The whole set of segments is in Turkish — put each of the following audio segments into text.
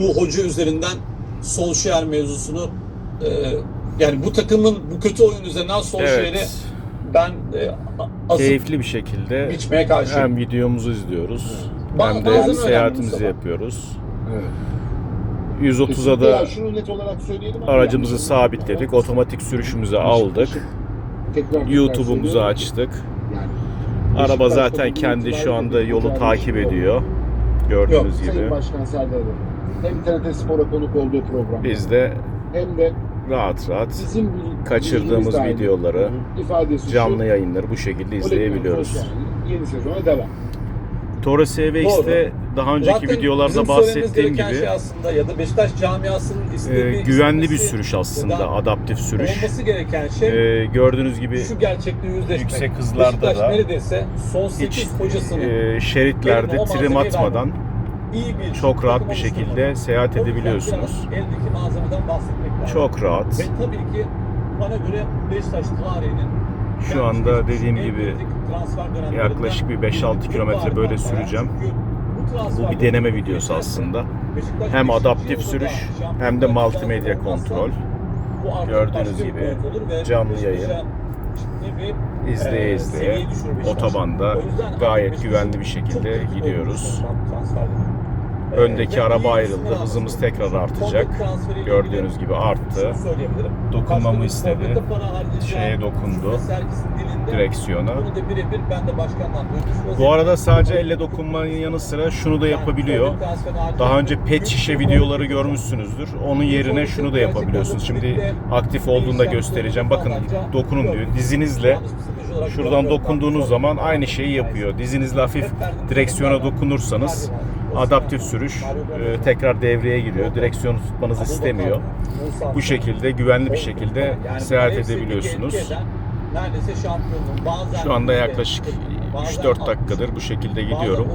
bu hoca üzerinden Solskjaer mevzusunu e, yani bu takımın bu kötü oyun üzerinden Solskjaer'i Evet. ben e, asıp Keyifli bir şekilde biçmeye karşıyım. hem videomuzu izliyoruz Ba- hem de seyahatimizi yapıyoruz. Evet. 130'a Kesinlikle da ya şunu net olarak söyleyelim ama aracımızı yani- sabitledik. Otomatik sürüşümüzü aldık. YouTube'umuzu açtık. Yani Araba zaten kendi şu anda yolu takip ediyor. Gördüğünüz Sayın gibi. Başkan Serdar Bey, hem TRT Spor'a konuk olduğu program Biz de hem de rahat rahat bizim kaçırdığımız videoları ifadesi canlı şu, yayınları bu şekilde izleyebiliyoruz. Kolektif Yeni sezona devam. Torres CVX'te daha önceki Zaten videolarda bahsettiğim gibi Şey aslında ya da Beşiktaş camiasının e, istediği güvenli bir sürüş aslında, da adaptif sürüş. Olması gereken şey E, gördüğünüz gibi şu gerçekle yüzleşmek. yüksek hızlarda Beşiktaş da neredeyse son hiç 8 hocasının e, şeritlerde trim atmadan bir çok rahat bir şekilde seyahat edebiliyorsunuz. Eldeki malzemeden bahsetmek lazım. Çok rahat. Ve tabii ki bana göre Beşiktaş tarihinin Şu anda dediğim gibi yaklaşık bir 5-6 bir kilometre böyle süreceğim. Bu bir deneme videosu aslında. Hem adaptif sürüş hem de multimedya kontrol. Gördüğünüz gibi canlı yayın. İzleye izleye otobanda gayet güvenli bir şekilde gidiyoruz. Öndeki araba ayrıldı. Hızımız tekrar artacak. Gördüğünüz gibi arttı. Dokunmamı istedi. Şeye dokundu. Direksiyona. Bu arada sadece elle dokunmanın yanı sıra şunu da yapabiliyor. Daha önce pet şişe videoları görmüşsünüzdür. Onun yerine şunu da yapabiliyorsunuz. Şimdi aktif olduğunda göstereceğim. Bakın dokunun diyor. Dizinizle şuradan dokunduğunuz zaman aynı şeyi yapıyor. Dizinizle hafif direksiyona dokunursanız adaptif sürüş e, tekrar devreye giriyor. Direksiyonu tutmanızı istemiyor. Bu şekilde güvenli bir şekilde seyahat edebiliyorsunuz. Şu anda yaklaşık 3-4 dakikadır bu şekilde gidiyorum.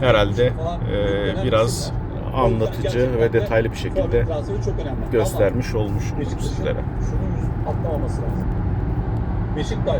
Herhalde e, biraz anlatıcı ve detaylı bir şekilde göstermiş olmuşumdur sizlere. Beşiktaş